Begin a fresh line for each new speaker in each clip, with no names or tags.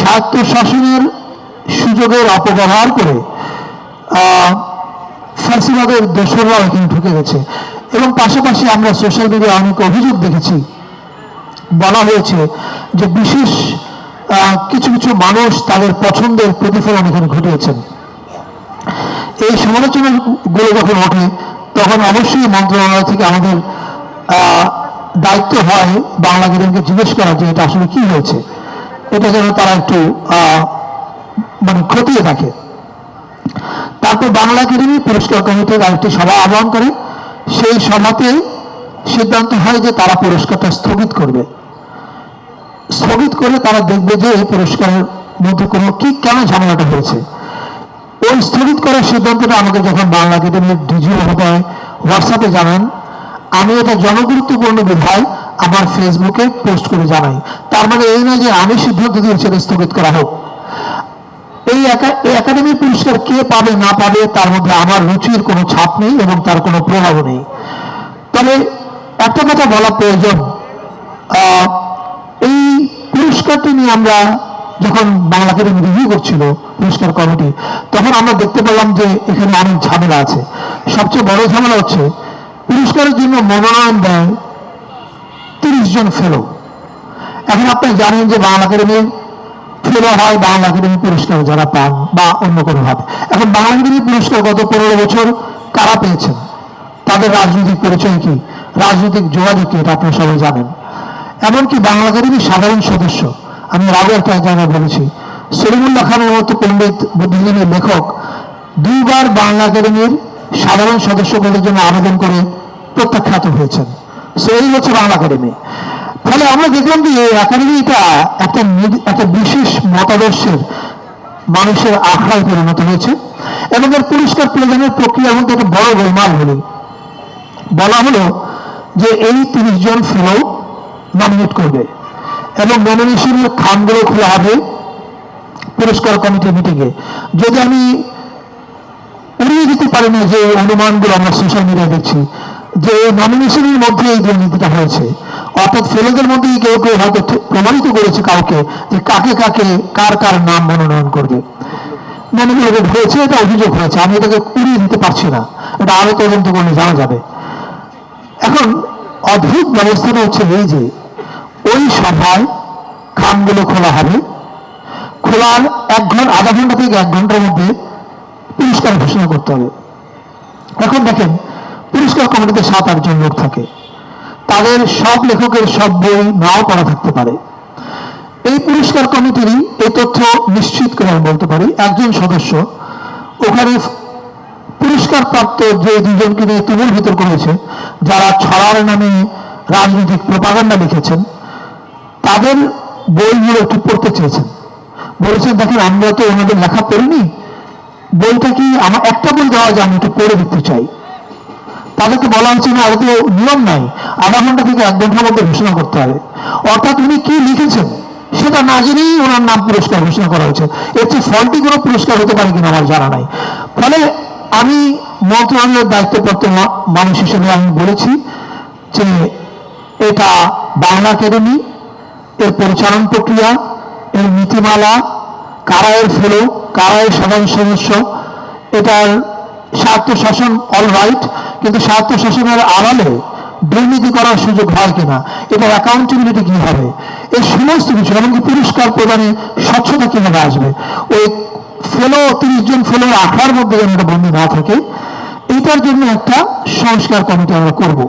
স্বায়ত্ত শাসনের সুযোগের অপব্যবহার করে আহ, ফ্যাসিবাদের দোসররাও এখানে ঢুকে গেছে। এবং পাশাপাশি আমরা সোশ্যাল মিডিয়ায় অনেক অভিযোগ দেখেছি। বলা হয়েছে যে বিশেষ কিছু কিছু মানুষ তাদের পছন্দের প্রতিফলন এখানে ঘটিয়েছেন। এই সমালোচনাগুলো যখন ওঠে তখন অবশ্যই মন্ত্রণালয় থেকে আমাদের দায়িত্ব হয় বাংলাদেশকে জিজ্ঞেস করা যে এটা আসলে কি হয়েছে। এটা যেন তারা একটু মানে খতিয়ে থাকে তারপর বাংলা একাডেমি পুরস্কার কমিটির আরেকটি সভা আহ্বান করে। সেই সভাতে সিদ্ধান্ত হয় যে তারা পুরস্কারটা স্থগিত করবে। স্থগিত করে তারা দেখবে যে এই পুরস্কারের মধ্যে কোনো কি, কেন ঝামেলাটা হয়েছে। ওই স্থগিত করার সিদ্ধান্তটা আমাকে যখন বাংলা একাডেমির ডিজি মহোদয় হোয়াটসঅ্যাপে জানান, আমি এটা জনগুরুত্বপূর্ণ বিধায় আমার ফেসবুকে পোস্ট করে জানাই। তার মানে এই নয় যে আমি সিদ্ধান্ত দিয়েছি এটা স্থগিত করা হোক। এই একাডেমি পুরস্কার কে পাবে, না পাবে, তার মধ্যে আমার রুচির কোনো ছাপ নেই এবং তার কোনো প্রভাব নেই। তবে একটা কথা বলা প্রয়োজন। এই পুরস্কারটি নিয়ে আমরা যখন বাংলা একাডেমি রিভিউ করছিল পুরস্কার কমিটি, তখন আমরা দেখতে পেলাম যে এখানে অনেক ঝামেলা আছে। সবচেয়ে বড় ঝামেলা হচ্ছে, পুরস্কারের জন্য মনোনয়ন দেয় জন ফেলো এখন আপনি জানেন যে বাংলা একাডেমির ফেলো হয়, বাংলা একাডেমি পুরস্কার যারা পান বা অন্য কোনোভাবে এখন বাংলা একাডেমি পুরস্কার গত পনেরো বছর কারা পেয়েছেন? তাদের রাজনৈতিক পরিচয় কি? রাজনৈতিক যোগাযোগ কি? এটা আপনারা সবাই জানেন। এমনকি বাংলা একাডেমির সাধারণ সদস্য, আমি আগে একটা জায়গায় বলেছি, সলিমুল্লাহ খানের মতো পণ্ডিত বুদ্ধিজীবী লেখক দুইবার বাংলা একাডেমির সাধারণ সদস্য পদের জন্য আবেদন করে প্রত্যাখ্যাত হয়েছেন। সো এই হচ্ছে বাংলা একাডেমি। ফলে আমরা দেখলাম যে এই একাডেমিটা একটা একটা বিশেষ মতাদর্শের মানুষের আখড়ায় পরিণত হয়েছে এবং এর পুরস্কার প্রদানের প্রক্রিয়ার মধ্যে একটা বড় গোলমাল হলো। বলা হলো যে এই তিরিশ জন ফেলো নমিনেট করবে এবং নমিনেশনের খামগুলো খোলা হবে পুরস্কার কমিটির মিটিংয়ে যদি আমি উড়িয়ে দিতে পারি না যে অনুমানগুলো আমরা সোশ্যাল মিডিয়ায় দেখছি যে নমিনেশনের মধ্যে এই দুর্নীতিটা হয়েছে, অর্থাৎ ফেলেদের মধ্যেই কেউ কেউ হয়তো প্রমাণিত করেছে কাউকে যে কাকে কাকে কার কার নাম মনোনয়ন করবে। নমিনেটেড হয়েছে, এটা অভিযোগ হয়েছে, আমি এটাকে উড়িয়ে দিতে পারছি না, এটা আরও তদন্ত করলে জানা যাবে। এখন অদ্ভুত ব্যবস্থাটা হচ্ছে এই যে, ওই সভায় খামগুলো খোলা হবে, খোলার এক ঘণ্টা আধা ঘণ্টা থেকে এক ঘণ্টার মধ্যে পুরস্কার ঘোষণা করতে হবে। এখন দেখেন পুরস্কার কমিটিতে সাত আটজন লোক থাকে। তাদের সব লেখকের সব বই নাও পড়া থাকতে পারে। এই পুরস্কার কমিটিরই এই তথ্য নিশ্চিত করে আমি বলতে পারি, একজন সদস্য ওখানে পুরস্কার প্রাপ্ত যে দুজনকে নিয়ে তুমুল ভিতর করেছে, যারা ছড়ার নামে রাজনৈতিক প্রপাগান্ডা লিখেছেন, তাদের বইগুলো একটু পড়তে চেয়েছেন। বলেছেন, দেখেন, আমরা তো ওনাদের লেখা পড়িনি। বইটা কি আমার, একটা বই দেওয়া যায় আমি একটু পড়ে দিতে চাই। তাদেরকে বলা হচ্ছে না ওদের নিয়ম নাই। আধা ঘণ্টা থেকে এক ঘণ্টার মধ্যে ঘোষণা করতে হবে। অর্থাৎ উনি কি লিখেছেন, সেটা না জেনেই ওনার নাম পুরস্কার ঘোষণা করা হয়েছে। এর চেয়ে ফলটি কোনো পুরস্কার হতে পারে কিনা আমার জানা নাই। ফলে আমি মন্ত্রণালয়ের দায়িত্বপ্রাপ্ত মানুষ হিসেবে আমি বলেছি যে এটা বাংলা একাডেমি, এর পরিচালন প্রক্রিয়া, এর নীতিমালা, কারা এর ফেলো, কারা এর সাধারণ সদস্য এটার স্বার্থ শাসন অল রাইট কিন্তু স্বার্থ শাসনের আড়ালে দুর্নীতি করার সুযোগ হয় কিনা এটার অ্যাকাউন্টেবিলিটি কি হবে? এই সমস্ত কিছু এমনকি পুরস্কার প্রদানে স্বচ্ছতা কীভাবে আসবে? ওই ফেলো তিরিশ জন ফেলোর আঠার মধ্যে যেন এটা বন্ধ না থাকে, এটার জন্য একটা সংস্কার কমিটি আমরা করব।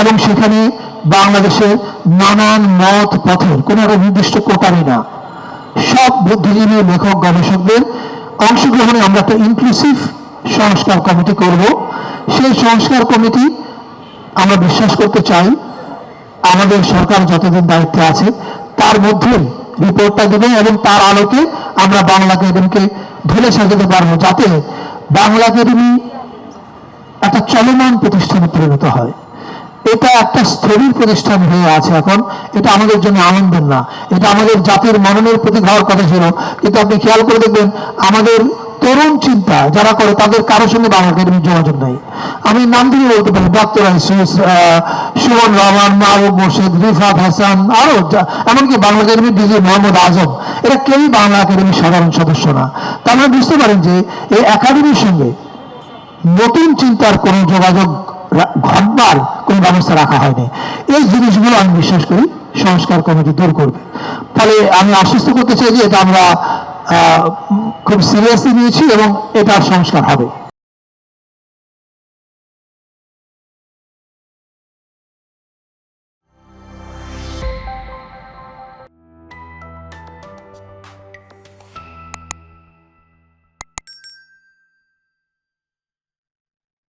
এবং সেখানে বাংলাদেশের নানান মত পথের, কোনো একটা নির্দিষ্ট কোটারি না। সব বুদ্ধিজীবী, লেখক, গবেষকদের অংশগ্রহণে আমরা একটা ইনক্লুসিভ সংস্কার কমিটি করব। সেই সংস্কার কমিটি আমরা বিশ্বাস করতে চাই। আমাদের সরকার যতদিন দায়িত্বে আছে, তার মধ্যে রিপোর্টটা দেবে এবং তার আলোকে আমরা বাংলা একাডেমিকে ঢেলে সাজাতে পারব যাতে বাংলা একাডেমি একটা চলমান প্রতিষ্ঠানে পরিণত হয়। এটা একটা স্থবির প্রতিষ্ঠান হয়ে আছে এখন। এটা আমাদের জন্য আনন্দের না। এটা আমাদের জাতির মননের প্রতি হওয়ার কথা ছিল। কিন্তু আপনি খেয়াল করে দেখবেন, আমাদের তরুণ চিন্তা যারা করে, তাদের কারোর সঙ্গে বাংলা একাডেমির যোগাযোগ নাই। আমি নাম দিয়ে বলতে পারি, ডক্টর সুমন রহমান মাহবুব মোর্শেদ, রিফাত হাসান, আরও এমনকি বাংলা একাডেমির ডিজি মোহাম্মদ আজম, এরা কেউই বাংলা একাডেমির সাধারণ সদস্য না। তার মানে বুঝতে পারেন যে, এই একাডেমির সঙ্গে নতুন চিন্তার কোনো যোগাযোগ ঘটবার কোনো ব্যবস্থা রাখা হয়নি। এই জিনিসগুলো আমি বিশ্বাস করি, সংস্কার কমিটি দূর করবে। ফলে আমি আশ্বস্ত করতে চাই যে, এটা আমরা খুব সিরিয়াসলি নিয়েছি এবং এটার সংস্কার হবে।